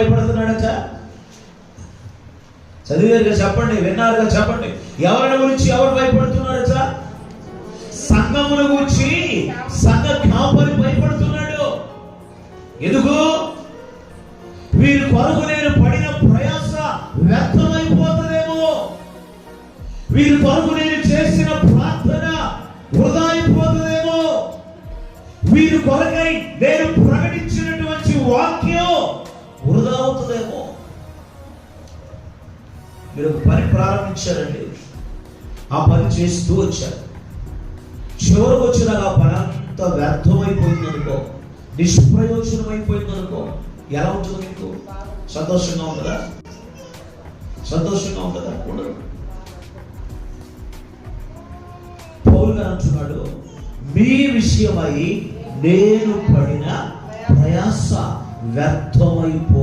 భయపడుతున్నాడట. చదివారుగా చెప్పండి విన్నారుగా చెప్పండి. ఎవరిని గురించి ఎవరు భయపడుతున్నాడట? సంఘమును గురించి సంఘ కాపరి భయపడుతున్నాడు. ఎందుకు? వీరి కొరకు నేను పడిన ప్రయాస వ్యర్థమైపోతుందేమో. వీరి కొరకు నేను చేసిన ప్రార్థన వృధా అయిపోతుందేమో వీరి కొరకై నేను ప్రకటించినటువంటి వాక్యం వృధా అవుతుందేమో మీరు ఒక పని ప్రారంభించారండి. ఆ పని చేస్తూ వచ్చారు. చివరికి వచ్చిన ఆ పని అంతా వ్యర్థమైపోయింది అనుకో నిష్ప్రయోజనమైపోయింది అనుకో ఎలా ఉంటుంది మీకు? సంతోషంగా ఉంటుందా? సంతోషంగా ఉంటుందా? ఉండదు. పౌలు గారు అంటున్నాడు మీ విషయమై నేను పడిన ప్రయాస వ్యర్థమైపో